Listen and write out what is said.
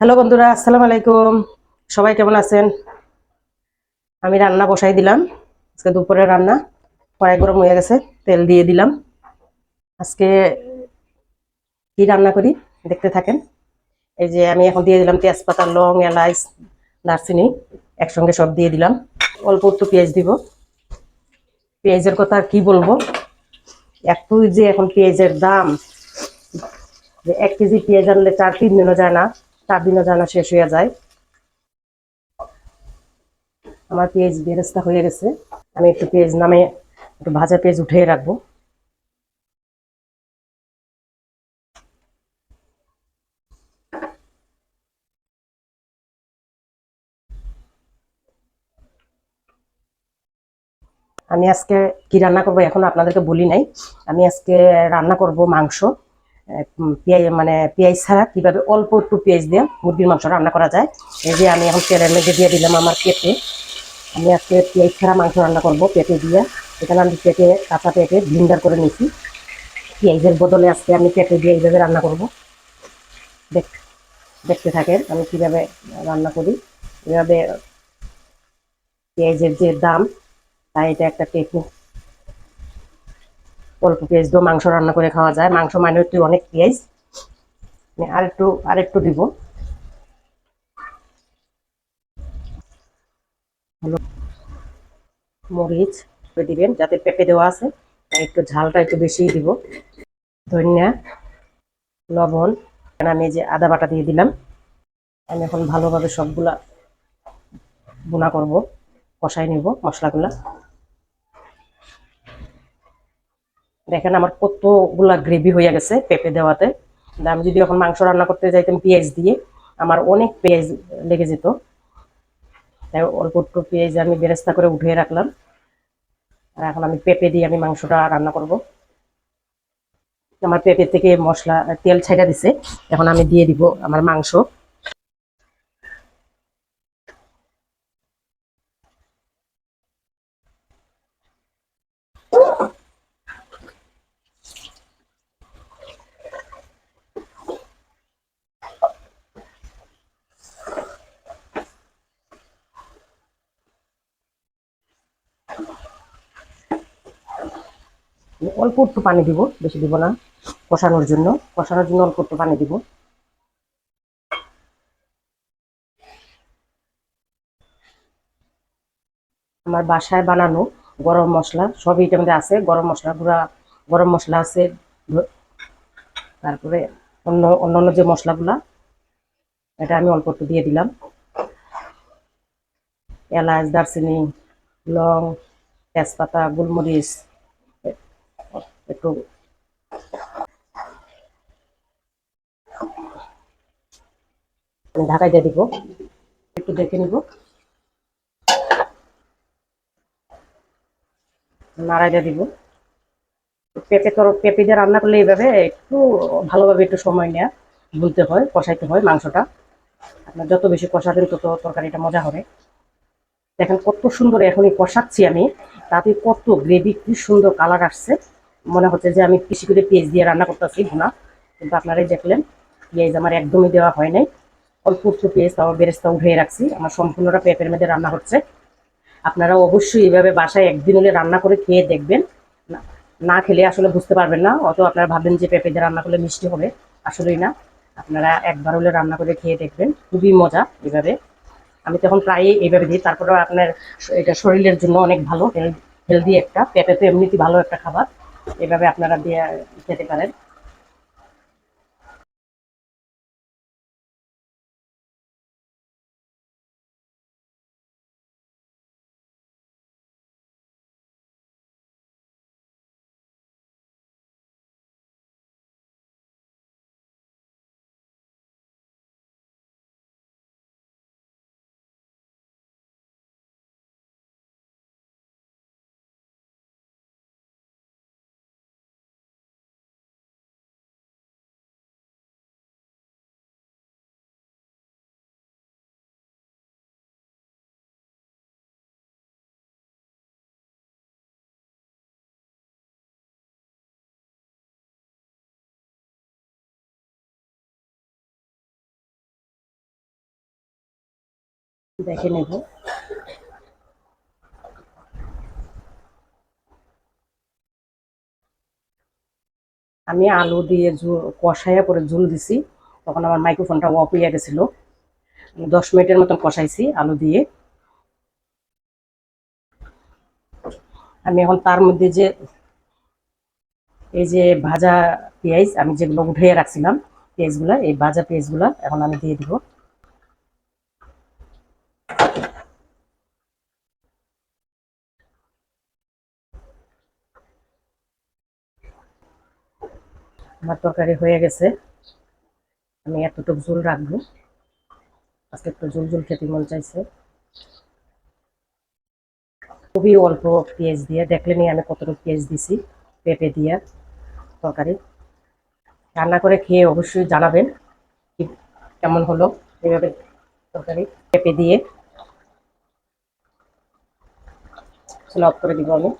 Hello বন্ধুরা, আসসালামু আলাইকুম। সবাই কেমন আছেন? আমি রান্না বসাই দিলাম। আজকে দুপুরে রান্না, কড়াই গরম হয়ে গেছে, তেল দিয়ে দিলাম। আজকে কি রান্না করি দেখতে থাকেন। এই যে আমি এখন দিয়ে দিলাম তেজপাতা, লং, এলাচ, দারচিনি, একসঙ্গে সব দিয়ে দিলাম। অল্প একটু পেঁয়াজ দিব। পেঁয়াজের কথা আর কি বলব? একটু যে এখন পেঁয়াজের দাম, যে এক কেজি পেঁয়াজ আনলে চার, তিন দিনও যায় না। দিনও যায় শেষ হয়ে যায়। আমার পেঁয়াজ বেরেস্তা হয়ে গেছে। আমি একটু পেঁয়াজ নামে একটু ভাজা পেঁয়াজ উঠিয়ে রাখব। আমি আজকে কি রান্না করব এখন আপনাদেরকে বলি নাই। আমি আজকে রান্না করব মাংস। পেঁয়াজ মানে পেঁয়াজ ছাড়া কীভাবে অল্প একটু পেঁয়াজ দিয়ে মুরগির মাংস রান্না করা যায়। এই যে আমি এখন তেলের মধ্যে দিয়ে দিলাম আমার পেঁপে। আমি আজকে পেঁয়াজ ছাড়া মাংস রান্না করব, পেঁপে দিয়ে। এখানে আমি পেঁপে, কাঁচা পেঁপে ভিন্ডার করে নিয়েছি পেঁয়াজের বদলে আজকে আমি পেঁপে দিয়ে এইভাবে রান্না করব। দেখ, দেখতে থাকেন আমি কীভাবে রান্না করি। এভাবে পেঁয়াজের যে দাম, তাই এটা একটা টেকনিক অল্প পেঁয়াজ দিয়ে মাংস রান্না করে খাওয়া যায়। মাংস মানে তুই অনেক পেঁয়াজ। আমি আরেকটু আরেকটু দিব। হলো মরিচ দিবেন, যাতে পেঁপে দেওয়া আছে। একটু ঝালটা একটু বেশিই দিব। ধনিয়া, লবণ আমি যে আদা বাটা দিয়ে দিলাম। আমি এখন ভালোভাবে সবগুলা বোনা করব কষাই নিব মশলাগুলা। দেখেন আমার কতগুলা গ্রেভি হয়ে গেছে পেঁপে দেওয়াতে। আমি যদি এখন মাংস রান্না করতে যাইতাম পেঁয়াজ দিয়ে, আমার অনেক পেঁয়াজ লেগে যেত। তাই অল্প একটু পেঁয়াজ আমি বেরেস্তা করে উঠিয়ে রাখলাম। আর এখন আমি পেঁপে দিয়ে আমি মাংসটা রান্না করব। আমার পেঁপে থেকে মশলা, তেল ছাইটা দিছে। এখন আমি দিয়ে দিব আমার মাংস। অল্প একটু পানি দিব, বেশি দিব না, কষানোর জন্য কষানোর জন্য অল্প একটু পানি দিব। আমার বাসায় বানানো গরম মশলা, সবই এটার মধ্যে আছে, গরম মশলা গুঁড়া, গরম মশলা আছে, তারপরে অন্য, অন্যান্য যে মশলাগুলা, এটা আমি অল্প একটু দিয়ে দিলাম। এলাচ, দারচিনি, লং, তেজপাতা, গোলমরিচ একটু ঢাকাই দিয়ে দিব। একটু দেখে নিব। নাড়াই দিয়ে দিব। পেঁপে তর পেঁপে দিয়ে রান্না করলে এইভাবে একটু ভালোভাবে একটু সময় নেওয়া ভুলতে হয়, কষাইতে হয় মাংসটা। আপনার যত বেশি কষাবেন তত তরকারিটা মজা হবে। দেখেন কত সুন্দর এখনই কষাচ্ছি আমি। তাতে কত গ্রেভি, কি সুন্দর কালার আসছে। মনে হচ্ছে যে আমি বেশি করে পেঁয়াজ দিয়ে রান্না করতেছি ভুনা কিন্তু আপনারাই দেখলেন, পেঁয়াজ আমার একদমই দেওয়া হয় নাই। অল্প একটু পেঁয়াজ তাও বেরেস্তা উঠিয়ে রাখছি। আমার সম্পূর্ণটা পেঁপের মধ্যে রান্না হচ্ছে। আপনারা অবশ্যই এভাবে বাসায় একদিন হলে রান্না করে খেয়ে দেখবেন। না না খেলে আসলে বুঝতে পারবেন না। অত আপনারা ভাববেন যে পেঁপে দিয়ে রান্না করলে মিষ্টি হবে, আসলেই না। আপনারা একবার হলে রান্না করে খেয়ে দেখবেন। খুবই মজা এভাবে। আমি তখন প্রায়ই এইভাবে দিই। তারপরে আপনার এটা শরীরের জন্য অনেক ভালো হেলদি একটা। পেঁপে তো এমনিতেই ভালো একটা খাবার। এভাবে আপনারা দিয়ে খেতে পারেন। দেখে নেব। আমি আলু দিয়ে কষাইয়া করে ঝুল দিছি। তখন আমার মাইক্রোফোনটা অফ হইয়া গেছিল। দশ মিনিটের মতন কষাইছি আলু দিয়ে। আমি এখন তার মধ্যে যে, এই যে ভাজা পেঁয়াজ, আমি যেগুলো উঠিয়ে রাখছিলাম পেঁয়াজগুলা, এই ভাজা পেঁয়াজগুলা এখন আমি দিয়ে দিব। আমার তরকারি হয়ে গেছে। আমি এতটুকু ঝোল রাখব। আজকে একটু ঝোল ঝোল খেতে মন চাইছে। খুবই অল্প পেঁয়াজ দিয়ে দেখলেনি আমি কতটুকু পেঁয়াজ দিছি, পেঁপে দিয়ে তরকারি। রান্না করে খেয়ে অবশ্যই জানাবেন কেমন হলো এভাবে তরকারি। পেঁপে দিয়ে চলো অফ করে দিব আমি।